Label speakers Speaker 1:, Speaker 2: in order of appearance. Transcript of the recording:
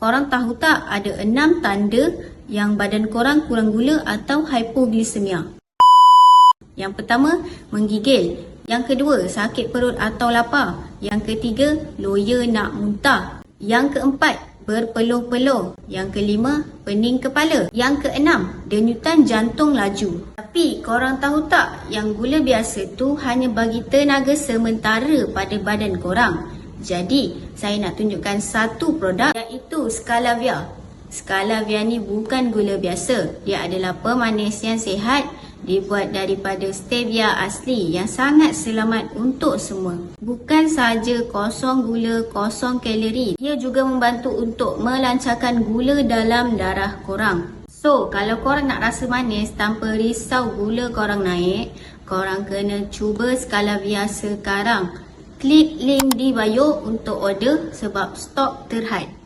Speaker 1: korang tahu tak ada enam tanda yang badan korang kurang gula atau hypoglycemia? Yang pertama, menggigil. Yang kedua, sakit perut atau lapar. Yang ketiga, loya nak muntah. Yang keempat, berpeluh-peluh. Yang kelima, pening kepala. Yang keenam, denyutan jantung laju. Tapi korang tahu tak yang gula biasa tu hanya bagi tenaga sementara pada badan korang. Jadi, saya nak tunjukkan satu produk iaitu Scalavia. Scalavia ni bukan gula biasa. Dia adalah pemanis yang sihat dibuat daripada stevia asli yang sangat selamat untuk semua. Bukan sahaja kosong gula, kosong kalori, ia juga membantu untuk melancarkan gula dalam darah korang. So, kalau korang nak rasa manis tanpa risau gula korang naik, korang kena cuba Scalavia sekarang. Klik link di bio untuk order sebab stok terhad.